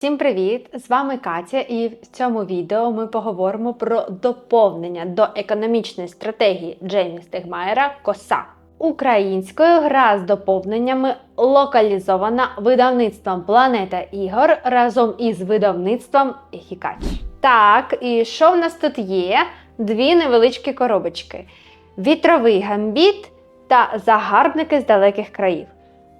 Всім привіт! З вами Катя, і в цьому відео ми поговоримо про доповнення до економічної стратегії Джеймі Стегмаєра Коса. Українською гра з доповненнями локалізована видавництвом Планета Ігор разом із видавництвом Гікач. Так, і що в нас тут є? Дві невеличкі коробочки: вітровий гамбіт та загарбники з далеких країв.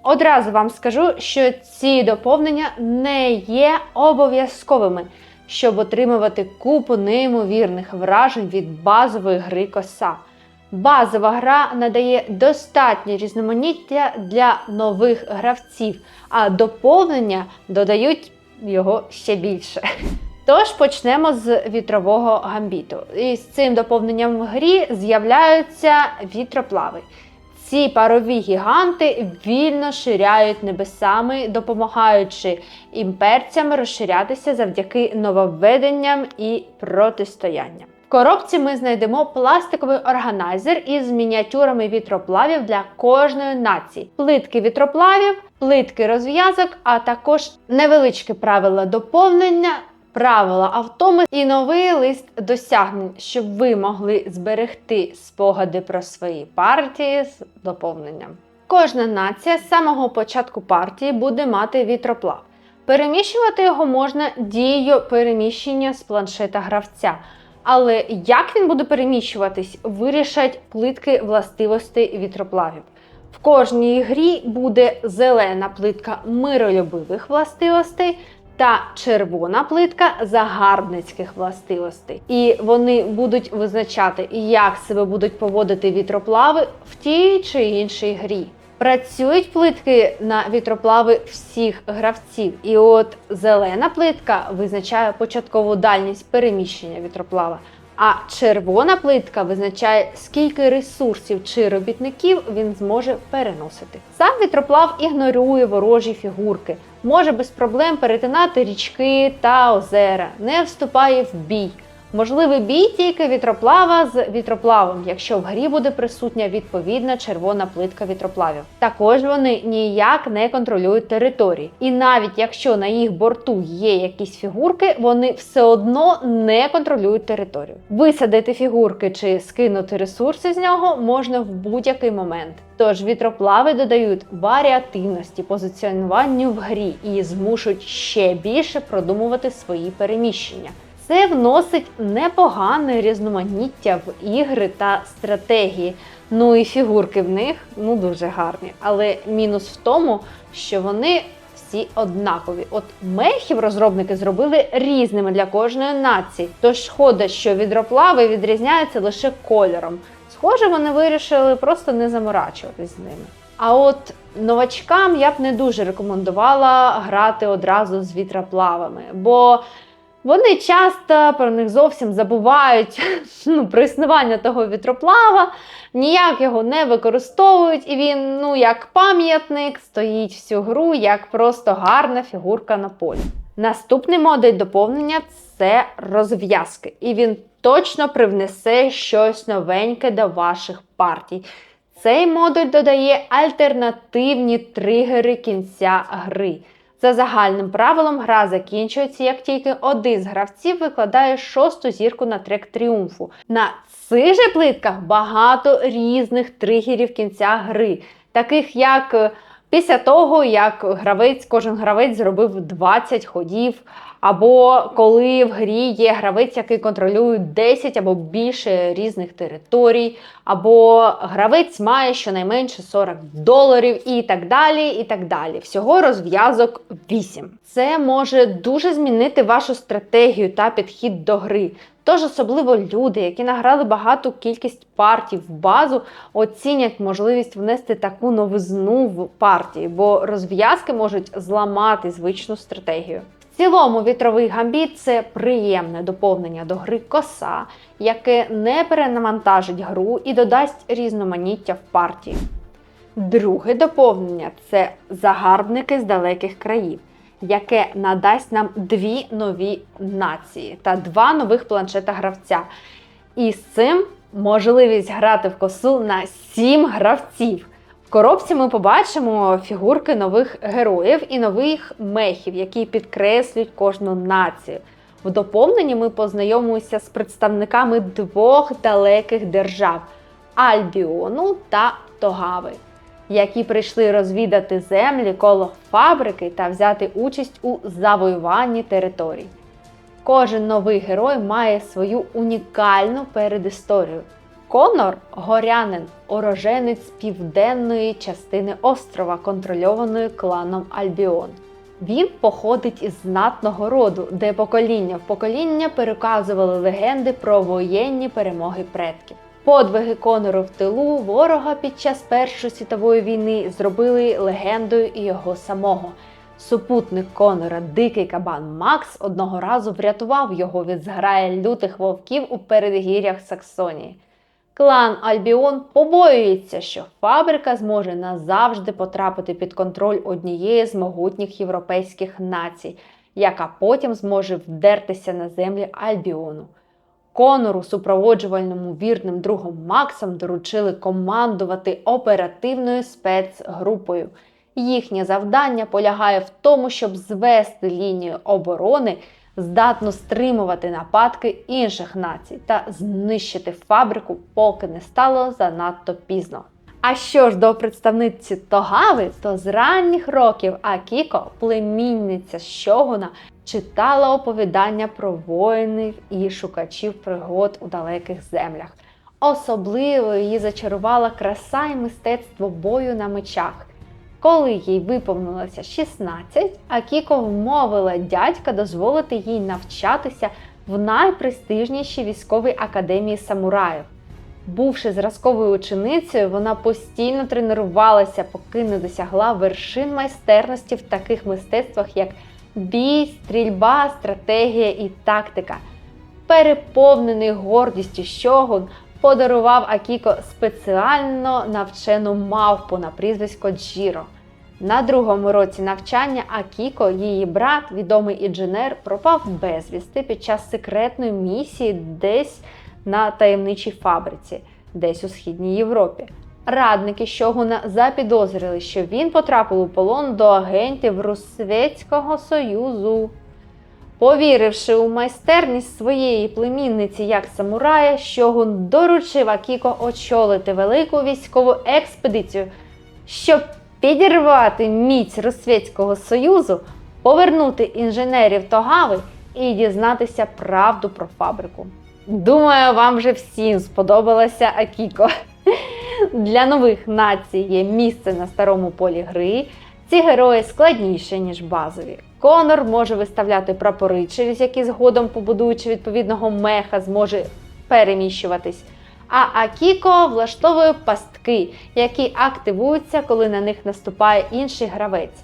Одразу вам скажу, що ці доповнення не є обов'язковими, щоб отримувати купу неймовірних вражень від базової гри коса. Базова гра надає достатнє різноманіття для нових гравців, а доповнення додають його ще більше. Тож почнемо з вітрового гамбіту. І з цим доповненням в грі з'являються вітроплави. Ці парові гіганти вільно ширяють небесами, допомагаючи імперцям розширятися завдяки нововведенням і протистоянням. В коробці ми знайдемо пластиковий органайзер із мініатюрами вітроплавів для кожної нації, плитки вітроплавів, плитки розв'язок, а також невеличкі правила доповнення правила автоми і новий лист досягнень, щоб ви могли зберегти спогади про свої партії з доповненням. Кожна нація з самого початку партії буде мати вітроплав. Переміщувати його можна дією переміщення з планшета гравця. Але як він буде переміщуватись, вирішать плитки властивостей вітроплавів. В кожній грі буде зелена плитка миролюбивих властивостей та червона плитка загарбницьких властивостей. І вони будуть визначати, як себе будуть поводити вітроплави в тій чи іншій грі. Працюють плитки на вітроплави всіх гравців, і от зелена плитка визначає початкову дальність переміщення вітроплава. А червона плитка визначає, скільки ресурсів чи робітників він зможе переносити. Сам вітроплав ігнорує ворожі фігурки, може без проблем перетинати річки та озера, не вступає в бій. Можливий бій тільки вітроплава з вітроплавом, якщо в грі буде присутня відповідна червона плитка вітроплавів. Також вони ніяк не контролюють території. І навіть якщо на їх борту є якісь фігурки, вони все одно не контролюють територію. Висадити фігурки чи скинути ресурси з нього можна в будь-який момент. Тож вітроплави додають варіативності позиціонуванню в грі і змушують ще більше продумувати свої переміщення. Це вносить непогане різноманіття в ігри та стратегії. Ну і фігурки в них ну дуже гарні. Але мінус в тому, що вони всі однакові. От мехів розробники зробили різними для кожної нації. Тож шкода, що відроплави відрізняються лише кольором. Схоже, вони вирішили просто не заморачуватись з ними. А от новачкам я б не дуже рекомендувала грати одразу з вітроплавами, бо вони часто про них зовсім забувають ну, про існування того вітроплава, ніяк його не використовують, і він, ну, як пам'ятник, стоїть всю гру, як просто гарна фігурка на полі. Наступний модуль доповнення це розв'язки, і він точно привнесе щось новеньке до ваших партій. Цей модуль додає альтернативні тригери кінця гри. За загальним правилом, гра закінчується, як тільки один з гравців викладає шосту зірку на трек тріумфу. На цих же плитках багато різних тригерів кінця гри, таких як е, після того, як гравець, кожен гравець зробив 20 ходів, або коли в грі є гравець, який контролює 10 або більше різних територій, або гравець має щонайменше 40 доларів і так далі. і так далі. Всього розв'язок 8. Це може дуже змінити вашу стратегію та підхід до гри. Тож особливо люди, які награли багату кількість партій в базу, оцінять можливість внести таку новизну в партії, бо розв'язки можуть зламати звичну стратегію. Цілому вітровий гамбіт це приємне доповнення до гри коса, яке не перенавантажить гру і додасть різноманіття в партії. Друге доповнення це загарбники з далеких країв, яке надасть нам дві нові нації та два нових планшета гравця. І з цим можливість грати в косу на сім гравців. Коробці ми побачимо фігурки нових героїв і нових мехів, які підкреслюють кожну націю. В доповненні ми познайомимося з представниками двох далеких держав Альбіону та Тогави, які прийшли розвідати землі коло фабрики та взяти участь у завоюванні територій. Кожен новий герой має свою унікальну передісторію. Конор горянин, уроженець південної частини острова, контрольованої кланом Альбіон. Він походить із знатного роду, де покоління в покоління переказували легенди про воєнні перемоги предків. Подвиги Конору в тилу ворога під час Першої світової війни зробили легендою його самого. Супутник Конора, дикий кабан Макс, одного разу врятував його від зграї лютих вовків у передгір'ях Саксонії. Клан Альбіон побоюється, що фабрика зможе назавжди потрапити під контроль однієї з могутніх європейських націй, яка потім зможе вдертися на землі Альбіону. Конору, супроводжувальному вірним другом Максом, доручили командувати оперативною спецгрупою. Їхнє завдання полягає в тому, щоб звести лінію оборони, здатну стримувати нападки інших націй та знищити фабрику, поки не стало занадто пізно. А що ж до представниці Тогави, то з ранніх років Акіко, племінниця Щогуна, читала оповідання про воїнів і шукачів пригод у далеких землях. Особливо її зачарувала краса і мистецтво бою на мечах. Коли їй виповнилося 16, Акіко вмовила дядька дозволити їй навчатися в найпрестижнішій військовій академії самураїв. Бувши зразковою ученицею, вона постійно тренувалася, поки не досягла вершин майстерності в таких мистецтвах, як бій, стрільба, стратегія і тактика. Переповнений гордістю щогун подарував Акіко спеціально навчену мавпу на прізвисько Джіро. На другому році навчання Акіко, її брат, відомий інженер, пропав безвісти під час секретної місії десь на таємничій фабриці, десь у східній Європі. Радники Щогуна запідозрили, що він потрапив у полон до агентів Русвєцького Союзу. Повіривши у майстерність своєї племінниці як самурая, Щогун доручив Акіко очолити велику військову експедицію, щоб підірвати міць Росвєтського Союзу, повернути інженерів Тогави і дізнатися правду про фабрику. Думаю, вам вже всім сподобалася Акіко. Для нових націй є місце на старому полі гри. Ці герої складніші, ніж базові. Конор може виставляти прапори, через які згодом, побудуючи відповідного меха, зможе переміщуватись. А Акіко влаштовує пастки, які активуються, коли на них наступає інший гравець.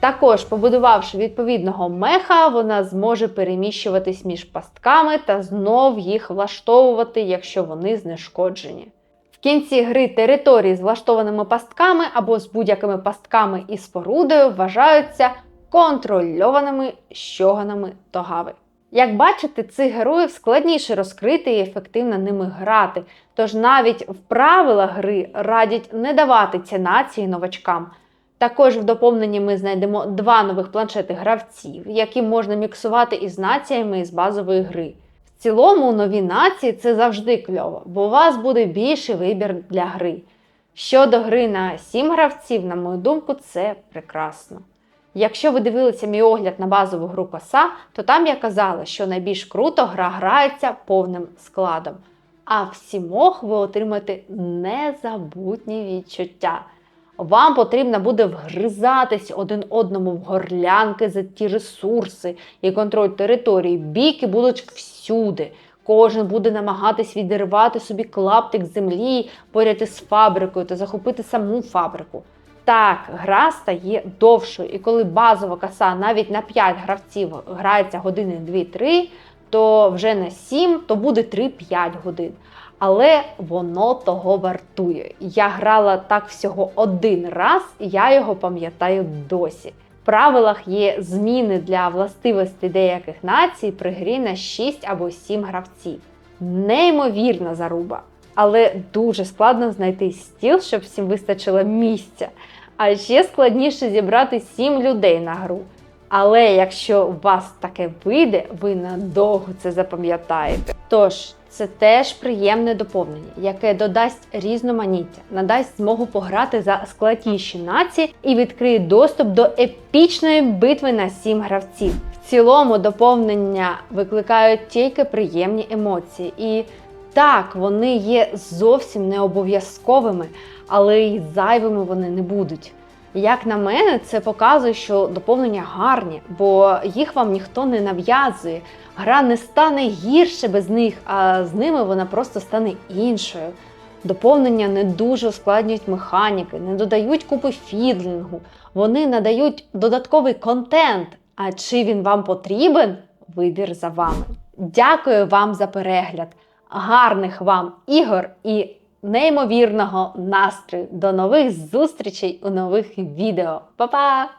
Також, побудувавши відповідного меха, вона зможе переміщуватись між пастками та знов їх влаштовувати, якщо вони знешкоджені. В кінці гри території з влаштованими пастками або з будь-якими пастками і спорудою вважаються контрольованими щоганами тогави. Як бачите, цих героїв складніше розкрити і ефективно ними грати, тож навіть в правилах гри радять не давати ці нації новачкам. Також в доповненні ми знайдемо два нових планшети гравців, які можна міксувати із націями із базової гри. В цілому нові нації це завжди кльово, бо у вас буде більший вибір для гри. Щодо гри на 7 гравців, на мою думку, це прекрасно. Якщо ви дивилися мій огляд на базову гру коса, то там я казала, що найбільш круто гра грається повним складом. А в сімох ви отримаєте незабутні відчуття. Вам потрібно буде вгризатись один одному в горлянки за ті ресурси і контроль території. Біки будуть всюди. Кожен буде намагатись відірвати собі клаптик землі поряд із фабрикою та захопити саму фабрику. Так, гра стає довшою, і коли базова каса навіть на 5 гравців грається години 2-3, то вже на 7 то буде 3-5 годин. Але воно того вартує. Я грала так всього один раз, і я його пам'ятаю досі. В правилах є зміни для властивостей деяких націй при грі на 6 або 7 гравців. Неймовірна заруба. Але дуже складно знайти стіл, щоб всім вистачило місця. А ще складніше зібрати 7 людей на гру. Але якщо у вас таке вийде, ви надовго це запам'ятаєте. Тож, це теж приємне доповнення, яке додасть різноманіття, надасть змогу пограти за складніші нації і відкриє доступ до епічної битви на 7 гравців. В цілому доповнення викликають тільки приємні емоції. І так, вони є зовсім не обов'язковими, але й зайвими вони не будуть. Як на мене, це показує, що доповнення гарні, бо їх вам ніхто не нав'язує. Гра не стане гірше без них, а з ними вона просто стане іншою. Доповнення не дуже ускладнюють механіки, не додають купи фідлінгу. Вони надають додатковий контент. А чи він вам потрібен? Вибір за вами. Дякую вам за перегляд. Гарних вам ігор і неймовірного настрою. До нових зустрічей у нових відео. Па-па!